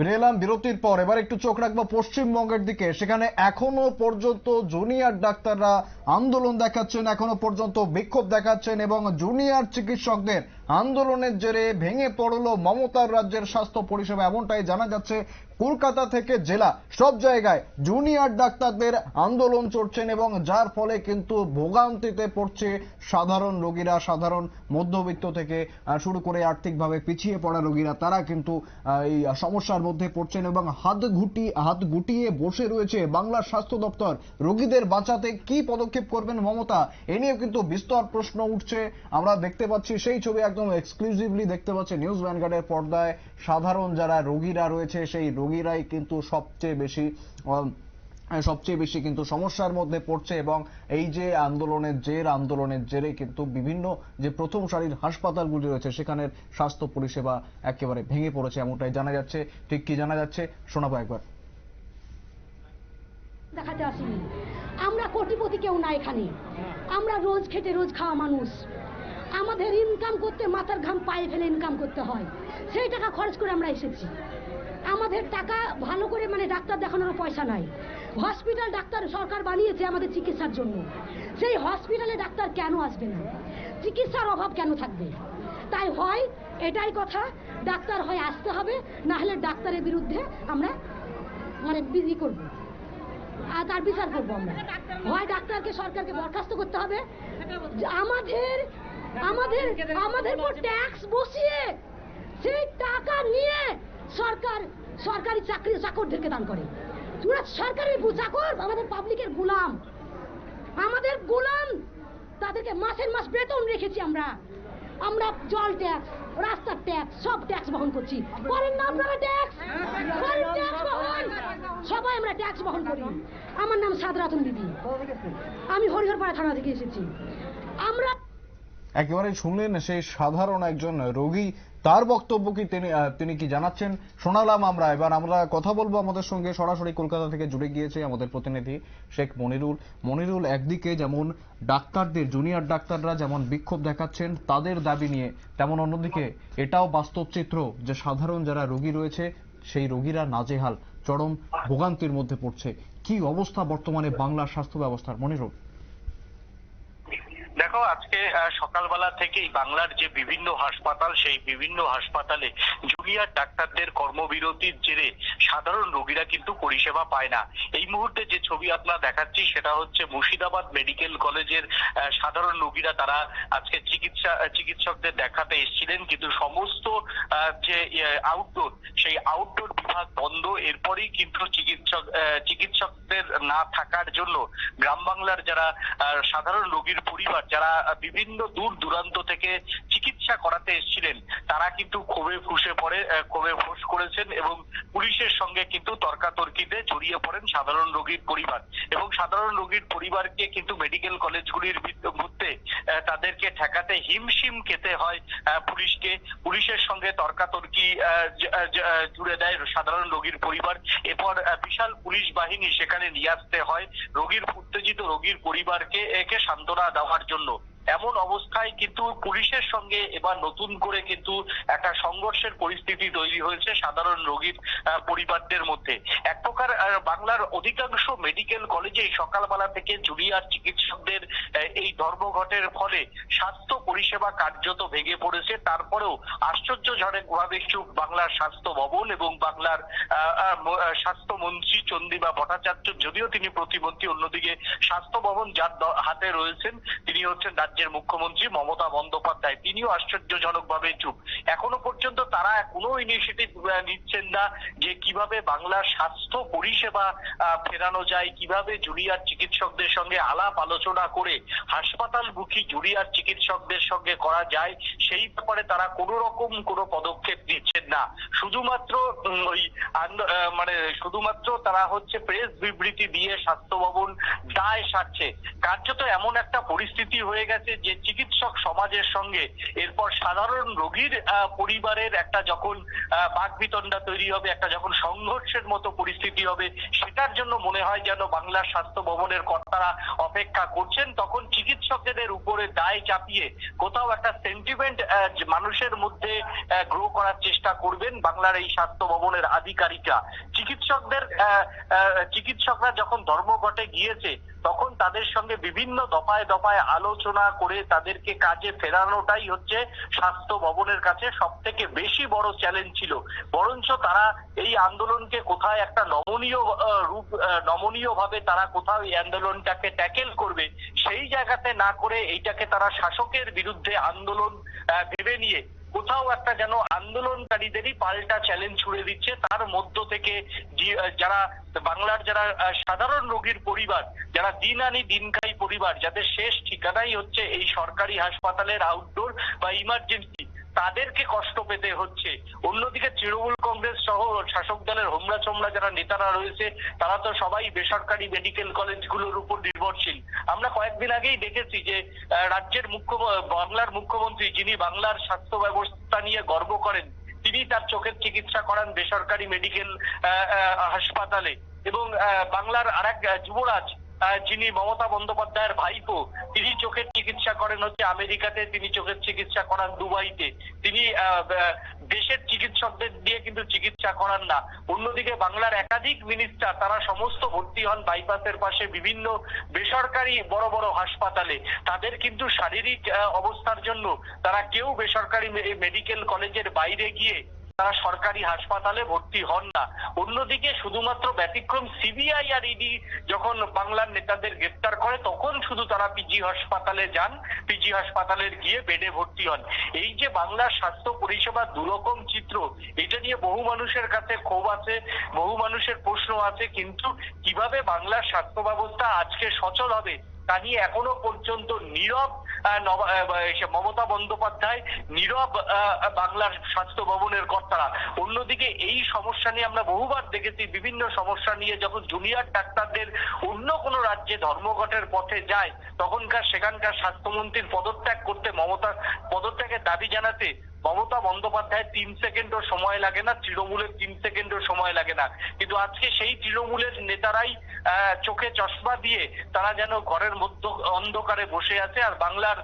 ফিরে এলাম বিরতির পর। এবার একটু চোখ রাখব পশ্চিমবঙ্গের দিকে। সেখানে এখনও পর্যন্ত জুনিয়র ডাক্তাররা আন্দোলন দেখাচ্ছেন, এখনও পর্যন্ত বিক্ষোভ দেখাচ্ছেন এবং জুনিয়র চিকিৎসকদের আন্দোলনের জেরে ভেঙে পড়ল মমতার রাজ্যের স্বাস্থ্য পরিষেবা। এমনটাই জানা যাচ্ছে, কলকাতা থেকে জেলা, সব জায়গায় জুনিয়র ডাক্তারদের আন্দোলন চলছেন এবং যার ফলে কিন্তু ভোগান্তিতে পড়ছে সাধারণ রোগীরা, সাধারণ মধ্যবিত্ত থেকে শুরু করে আর্থিকভাবে পিছিয়ে পড়া রোগীরা, তারা কিন্তু এই সমস্যার মধ্যে পড়ছেন এবং হাত গুটি হাত গুটিয়ে বসে রয়েছে বাংলার স্বাস্থ্য দপ্তর। রোগীদের বাঁচাতে কি পদক্ষেপ করবেন মমতা? এ নিয়ে কিন্তু বিস্তর প্রশ্ন উঠছে। আমরা দেখতে পাচ্ছি সেই ছবি একদম এক্সক্লুসিভলি দেখতে পাচ্ছি নিউজ ভ্যানগার্ডের পর্দায় সাধারণ যারা রোগীরা রয়েছে, সেই রোগীরাই কিন্তু সবচেয়ে বেশি সবচেয়ে বেশি কিন্তু সমস্যার মধ্যে পড়ছে এবং এই যে আন্দোলনের জের, আন্দোলনের জেরে কিন্তু বিভিন্ন যে প্রথম সারির হাসপাতালগুলি রয়েছে, সেখানের স্বাস্থ্য পরিষেবা একেবারে ভেঙে পড়েছে এমনটাই জানা যাচ্ছে। ঠিক কি জানা যাচ্ছে? শোনাবো একবার। দেখাতে আসিনি। আমরা কোটিপতি কেউ না এখানে। আমরা রোজ খেটে রোজ খাওয়া মানুষ। আমাদের ইনকাম করতে মাথার ঘাম পায়ে ফেলে ইনকাম করতে হয়। সেই টাকা খরচ করে আমরা এসেছি। আমাদের টাকা ভালো করে মানে ডাক্তার দেখানোর পয়সা নাই। হসপিটাল ডাক্তার সরকার বানিয়েছে আমাদের চিকিৎসার জন্য। সেই হসপিটালে ডাক্তার কেন আসবে না? চিকিৎসার অভাব কেন থাকবে? তাই হয়, এটাই কথা, ডাক্তার হয় আসতে হবে, না হলে ডাক্তারের বিরুদ্ধে আমরা মানে বিধি করব। আর তার বিচার করব আমরা। হয় ডাক্তারকে, সরকারকে বরখাস্ত করতে হবে। আমাদের আমাদের আমাদের উপর ট্যাক্স বসিয়ে সেই টাকা নিয়ে সরকার, সরকারি চাকরি, চাকরদেরকে দান করে। তোরা সরকারি চাকর, আমাদের পাবলিকের গোলাম। আমাদের গোলাম, তাদেরকে মাসের মাস বেতন রেখেছি আমরা। আমরা জল ট্যাক্স রাস্তার ট্যাক্স সব ট্যাক্স বহন করছি। করেন না আপনারা ট্যাক্স করেন ট্যাক্স বহন। সবাই আমরা ট্যাক্স বহন করি। আমার নাম সাদরাতন দিদি আমি হরিহরপাড়া থানা থেকে এসেছি। আমরা একেবারে শুনলেন সেই সাধারণ একজন রোগী। তার বক্তব্য কি তিনি তিনি কি জানাচ্ছেন? শোনালাম আমরা। এবার আমরা কথা বলব আমাদের সঙ্গে। সরাসরি কলকাতা থেকে জুড়ে গিয়েছে আমাদের প্রতিনিধি শেখ মনিরুল। মনিরুল, একদিকে যেমন ডাক্তারদের, জুনিয়র ডাক্তাররা যেমন বিক্ষোভ দেখাচ্ছেন, তাদের দাবি নিয়ে তেমন অন্যদিকে এটাও বাস্তব চিত্র যে সাধারণ যারা রোগী রয়েছে, সেই রোগীরা নাজেহাল, চরম ভোগান্তির মধ্যে পড়ছে। কি অবস্থা বর্তমানে বাংলার স্বাস্থ্য ব্যবস্থার? মনিরুল। দেখো, আজকে সকালবেলা থেকেই বাংলার যে বিভিন্ন হাসপাতাল, সেই বিভিন্ন হাসপাতালে জুনিয়র ডাক্তারদের কর্মবিরতির জেরে সাধারণ রোগীরা কিন্তু পরিষেবা পায় না। এই মুহূর্তে যে ছবি আপনারা দেখাচ্ছি, সেটা হচ্ছে মুর্শিদাবাদ মেডিকেল কলেজের সাধারণ রোগীরা তারা আজকে চিকিৎসা চিকিৎসকদের দেখাতে এসেছিলেন। কিন্তু সমস্ত যে আউটডোর সেই আউটডোর বিভাগ বন্ধ। এরপরেই কিন্তু চিকিৎসক চিকিৎসকদের না থাকার জন্য গ্রাম বাংলার যারা সাধারণ রোগীর পরিবার যারা বিভিন্ন দূর দূরান্ত থেকে চিকিৎসা করাতে এসেছিলেন, তারা কিন্তু ক্ষোভে ফুসে পড়ে ক্ষোভে ফোঁস করেছেন এবং পুলিশের সঙ্গে কিন্তু তর্কাতর্কিতে জড়িয়ে পড়েন সাধারণ রোগীর পরিবার। এবং সাধারণ রোগীর পরিবারকে কিন্তু মেডিকেল কলেজগুলির মধ্যে তাদেরকে ঠেকাতে হিমশিম খেতে হয় পুলিশকে। পুলিশের সঙ্গে তর্কাতর্কি জুড়ে দেয় সাধারণ রোগীর পরিবার। এরপর বিশাল পুলিশ বাহিনী সেখানে নিয়ে আসতে হয়। রোগীর উত্তেজিত রোগীর পরিবারকে একে সান্ত্বনা দেওয়ার জন্য এমন অবস্থায় কিন্তু পুলিশের সঙ্গে এবার নতুন করে কিন্তু একটা সংঘর্ষের পরিস্থিতি তৈরি হয়েছে সাধারণ রোগীর পরিবারদের মধ্যে। এক প্রকার বাংলার অধিকাংশ মেডিকেল কলেজে সকালবেলা থেকে জুনিয়র চিকিৎসকদের এই ধর্মঘটের ফলে স্বাস্থ্য পরিষেবা কার্যত ভেঙে পড়েছে। তারপরেও আশ্চর্যজনক ভাবে চুপ বাংলার স্বাস্থ্য ভবন এবং বাংলার স্বাস্থ্যমন্ত্রী চন্দিমা ভট্টাচার্য, যদিও তিনি প্রতিমন্ত্রী, অন্যদিকে স্বাস্থ্য ভবন যার হাতে রয়েছেন, তিনি হচ্ছেন রাজ্যের মুখ্যমন্ত্রী মমতা বন্দ্যোপাধ্যায়, তিনিও আশ্চর্যজনক ভাবে চুপ। এখনও পর্যন্ত তারা কোনো ইনিশিয়েটিভ নিচ্ছেন না যে কীভাবে বাংলার স্বাস্থ্য পরিষেবা ফেরানো যায়, কীভাবে জুনিয়র চিকিৎসকদের সঙ্গে আলাপ আলোচনা করে হাসপাতালমুখী জুনিয়র চিকিৎসকদের সঙ্গে করা যায়, সেই ব্যাপারে তারা কোনো রকম কোনো পদক্ষেপ নিচ্ছেন না। শুধুমাত্র ওই মানে শুধুমাত্র তারা হচ্ছে প্রেস বিবৃতি দিয়ে স্বাস্থ্য ভবন দায় সারছে। কার্যত এমন একটা পরিস্থিতি হয়ে গেছে গেছে যে চিকিৎসক সমাজের সঙ্গে, এরপর সাধারণ রোগীর পরিবারের একটা যখন বাকবিতণ্ডা তৈরি হবে, একটা যখন সংঘর্ষের মতো পরিস্থিতি হবে, সেটার জন্য মনে হয় যেন বাংলার স্বাস্থ্য ভবনের কর্তারা অপেক্ষা করছেন। তখন চিকিৎসকদের উপরে দায় চাপিয়ে কোথাও একটা সেন্টিমেন্ট মানুষের মধ্যে গ্রো করার চেষ্টা করবেন বাংলার এই স্বাস্থ্য ভবনের আধিকারিকরা। চিকিৎসকদের চিকিৎসকরা যখন ধর্মঘটে গিয়েছে তখন তাদের সঙ্গে বিভিন্ন দফায় দফায় আলোচনা করে তাদেরকে কাজে ফেরানোটাই হচ্ছে স্বাস্থ্য ভবনের কাছে সব থেকে বেশি বড় চ্যালেঞ্জ ছিল। বরঞ্চ তারা এই আন্দোলনকে কোথায় একটা নমনীয় রূপ নমনীয় ভাবে তারা কোথাও এই আন্দোলনটাকে ট্যাকেল করবে, সেই জায়গাতে না করে এইটাকে তারা শাসকের বিরুদ্ধে আন্দোলন ভেবে নিয়ে কোথাও একটা যেন আন্দোলনকারীদেরই পাল্টা চ্যালেঞ্জ ছুড়ে দিচ্ছে। তার মধ্য থেকে যারা বাংলার যারা সাধারণ রোগীর পরিবার, যারা দিন আনি দিন খাই পরিবার, যাদের শেষ ঠিকানাই হচ্ছে এই সরকারি হাসপাতালের আউটডোর বা ইমার্জেন্সি তাদেরকে কষ্ট পেতে হচ্ছে। অন্যদিকে তৃণমূল কংগ্রেস সহ শাসক দলের হোমরা চোমরা যারা নেতারা রয়েছে তারা তো সবাই বেসরকারি মেডিকেল কলেজগুলোর উপর নির্ভরশীল। আমরা কয়েকদিন আগেই দেখেছি যে রাজ্যের মুখ্য বাংলার মুখ্যমন্ত্রী যিনি বাংলার স্বাস্থ্য ব্যবস্থা নিয়ে গর্ব করেন তিনি তার চোখের চিকিৎসা করান বেসরকারি মেডিকেল হাসপাতালে। এবং বাংলার আরেক আহ, যুবরাজ যিনি মমতা বন্দ্যোপাধ্যায়ের ভাইপো, তিনি চোখের চিকিৎসা করেন হচ্ছে আমেরিকাতে, তিনি চোখের চিকিৎসা করান দুবাইতে। তিনি দেশের চিকিৎসকদের দিয়ে কিন্তু চিকিৎসা করান না। অন্যদিকে বাংলার একাধিক মিনিস্টার তারা সমস্ত ভর্তি হন বাইপাসের পাশে বিভিন্ন বেসরকারি বড় বড় হাসপাতালে। তাদের কিন্তু শারীরিক অবস্থার জন্য তারা কেউ বেসরকারি মেডিকেল কলেজের বাইরে গিয়ে তারা সরকারি হাসপাতালে ভর্তি হন না। অন্যদিকে শুধুমাত্র ব্যতিক্রম সিবিআই আর ইডি যখন বাংলার নেতাদের গ্রেপ্তার করে, তখন শুধু তারা পিজি হাসপাতালে যান, পিজি হাসপাতালে গিয়ে বেডে ভর্তি হন। এই যে বাংলার স্বাস্থ্য পরিষেবা দুরকম চিত্র, এটা নিয়ে বহু মানুষের কাছে ক্ষোভ আছে, বহু মানুষের প্রশ্ন আছে, কিন্তু কীভাবে বাংলার স্বাস্থ্য ব্যবস্থা আজকে সচল হবে? তা নিয়ে এখনও পর্যন্ত নীরব মমতা বন্দ্যোপাধ্যায়, নীরব বাংলার স্বাস্থ্য ভবনের কর্তারা। অন্যদিকে এই সমস্যা নিয়ে আমরা বহুবার দেখেছি, বিভিন্ন সমস্যা নিয়ে যখন জুনিয়র ডাক্তারদের অন্য কোনো রাজ্যে ধর্মঘটের পথে যায়, তখনকার সেখানকার স্বাস্থ্যমন্ত্রীর পদত্যাগ করতে মমতা পদত্যাগের দাবি জানাতে মমতা বন্দ্যোপাধ্যায় তিন সেকেন্ডও সময় লাগে না, তৃণমূলের তিন সেকেন্ডও সময় লাগে না। কিন্তু আজকে সেই তৃণমূলের নেতারাই চোখে চশমা দিয়ে তারা যেন ঘরের মধ্য অন্ধকারে বসে আছে আর বাংলার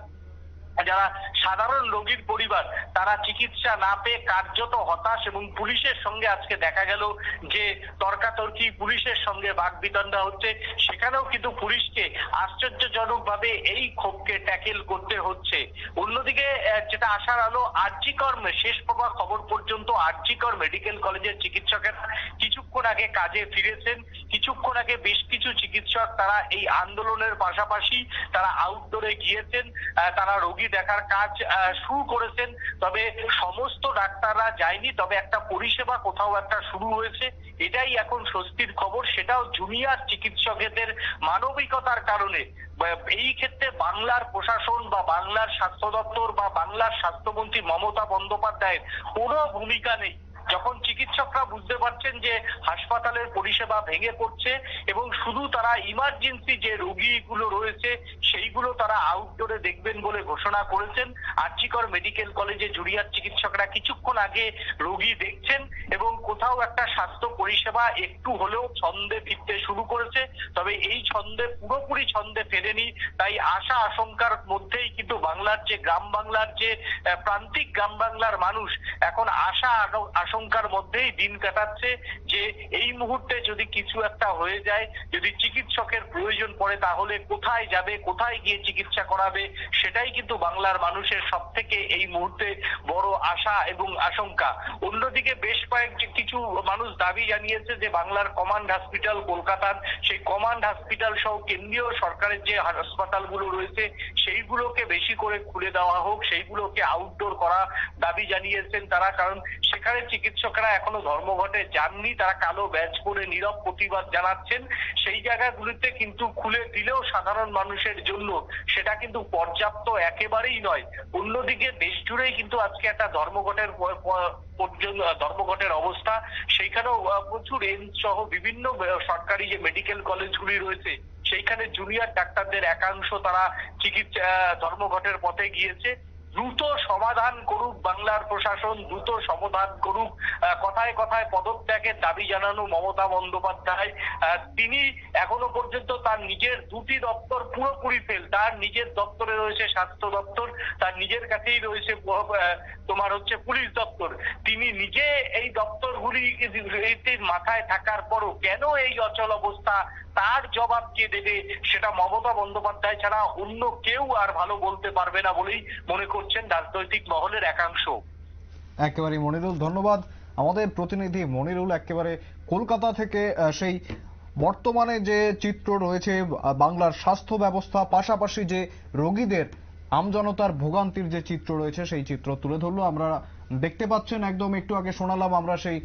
যারা সাধারণ রোগীর পরিবার, তারা চিকিৎসা না পেয়ে কার্যত হতাশ এবং পুলিশের সঙ্গে আজকে দেখা গেল যে তর্কাতর্কি পুলিশের সঙ্গে বাগবিতণ্ডা হচ্ছে। সেখানেও কিন্তু পুলিশকে আশ্চর্যজনকভাবে এই ক্ষোভকে ট্যাকেল করতে হচ্ছে। অন্যদিকে যেটা আশার আলো, আর্জিকর শেষ পাওয়া খবর পর্যন্ত আর্জিকর মেডিকেল কলেজের চিকিৎসকেরা কিছুক্ষণ আগে কাজে ফিরেছেন। কিছুক্ষণ আগে বেশ কিছু চিকিৎসক তারা এই আন্দোলনের পাশাপাশি তারা আউটডোরে গিয়েছেন। তারা রোগী দেখার কাজ শুরু করেছেন। তবে সমস্ত ডাক্তাররা যায়নি, তবে একটা পরিষেবা কোথাও একটা শুরু হয়েছে। এটাই এখন স্বস্তির খবর, সেটাও জুনিয়র চিকিৎসকদের মানবিকতার কারণে। এই ক্ষেত্রে বাংলার প্রশাসন বা বাংলার স্বাস্থ্য দপ্তর বা বাংলার স্বাস্থ্যমন্ত্রী মমতা বন্দ্যোপাধ্যায়ের কোনো ভূমিকা নেই। যখন চিকিৎসকরা বুঝতে পারছেন যে হাসপাতালের পরিষেবা ভেঙে পড়ছে এবং শুধু তারা ইমার্জেন্সি যে রোগীগুলো রয়েছে, সেইগুলো তারা আউটডোরে দেখবেন বলে ঘোষণা করেছেন। আর্চিকর মেডিকেল কলেজে জুনিয়র চিকিৎসকরা কিছুক্ষণ আগে রোগী দেখছেন এবং কোথাও একটা স্বাস্থ্য পরিষেবা একটু হলেও ছন্দে ফিরতে শুরু করেছে। তবে এই ছন্দে, পুরোপুরি ছন্দে ফেরেনি। তাই আশা আশঙ্কার মধ্যেই কিন্তু বাংলার যে গ্রাম বাংলার যে প্রান্তিক গ্রাম বাংলার মানুষ এখন আশা আনো- আশঙ্কার মধ্যেই দিন কাটাচ্ছে যে এই মুহূর্তে যদি কিছু একটা হয়ে যায়, যদি চিকিৎসকের প্রয়োজন পড়ে, তাহলে কোথায় যাবে, কোথায় গিয়ে চিকিৎসা করাবে, সেটাই কিন্তু বাংলার মানুষের সব থেকে এই মুহূর্তে বড় আশা এবং আশঙ্কা। অন্যদিকে বেশ কয়েক যে কিছু মানুষ দাবি জানিয়েছে যে বাংলার কমান্ড হসপিটাল কলকাতার, সেই কমান্ড হসপিটাল সহ কেন্দ্রীয় সরকারের যে হাসপাতালগুলো রয়েছে, সেইগুলোকে বেশি করে খুলে দেওয়া হোক, সেইগুলোকে আউটডোর করা দাবি জানিয়েছেন তারা। কারণ সেখানে চিকিৎসকরা এখনও ধর্মঘটে যাননি, তারা কালো ব্যাজ পরে নীরব প্রতিবাদ জানাচ্ছেন। সেই জায়গাগুলিতে কিন্তু খুলে দিলেও সাধারণ মানুষের জন্য সেটা কিন্তু পর্যাপ্ত একেবারেই নয়। অন্যদিকে দেশ জুড়েই কিন্তু আজকে একটা ধর্মঘটের পর্যন্ত, ধর্মঘটের অবস্থা। সেইখানেও প্রচুর এমস সহ বিভিন্ন সরকারি যে মেডিকেল কলেজগুলি রয়েছে, সেইখানে জুনিয়র ডাক্তারদের একাংশ তারা চিকিৎসা ধর্মঘটের পথে গিয়েছে। দ্রুত সমাধান করুক বাংলার প্রশাসন, দ্রুত সমাধান করুক। কথায় কথায় পদত্যাগের দাবি জানানো মমতা বন্দ্যোপাধ্যায়। তিনি এখনও পর্যন্ত তার নিজের দুটি দপ্তর পুরোপুরি ফেল তার নিজের দপ্তরে রয়েছে স্বাস্থ্য দপ্তর, তার নিজের কাছেই রয়েছে তোমার হচ্ছে পুলিশ দপ্তর। তিনি নিজে এই দপ্তরগুলি মাথায় থাকার পরও কেন এই অচল অবস্থা তার জবাব কে দেবে সেটা মমতা বন্দ্যোপাধ্যায় ছাড়া অন্য কেউ আর ভালো বলতে পারবে না বলেই মনে করছেন রাজনৈতিক মহলের একাংশ। একেবারে মনিরুল, ধন্যবাদ। আমাদের প্রতিনিধি মনিরুল একেবারে কলকাতা থেকে সেই বর্তমানে যে চিত্র রয়েছে বাংলার স্বাস্থ্য ব্যবস্থা, পাশাপাশি যে রোগীদের আমজনতার ভোগান্তির যে চিত্র রয়েছে, সেই চিত্র তুলে ধরলো। আমরা দেখতে পাচ্ছেন, একদম একটু আগে শোনালাম আমরা সেই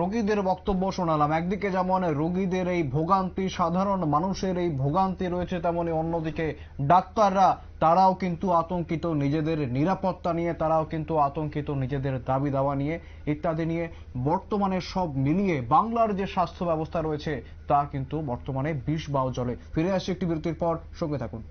রোগীদের বক্তব্য শোনালাম। একদিকে যেমন রোগীদের এই ভোগান্তি, সাধারণ মানুষের এই ভোগান্তি রয়েছে, তেমনি অন্যদিকে ডাক্তাররা, তারাও কিন্তু আতঙ্কিত নিজেদের নিরাপত্তা নিয়ে, তারাও কিন্তু আতঙ্কিত নিজেদের দাবি দাওয়া নিয়ে, ইত্যাদি নিয়ে বর্তমানে সব মিলিয়ে বাংলার যে স্বাস্থ্য ব্যবস্থা রয়েছে, তা কিন্তু বর্তমানে বিষ বাও জলে ফিরে আসছে একটি বিরতির পর, সঙ্গে থাকুন।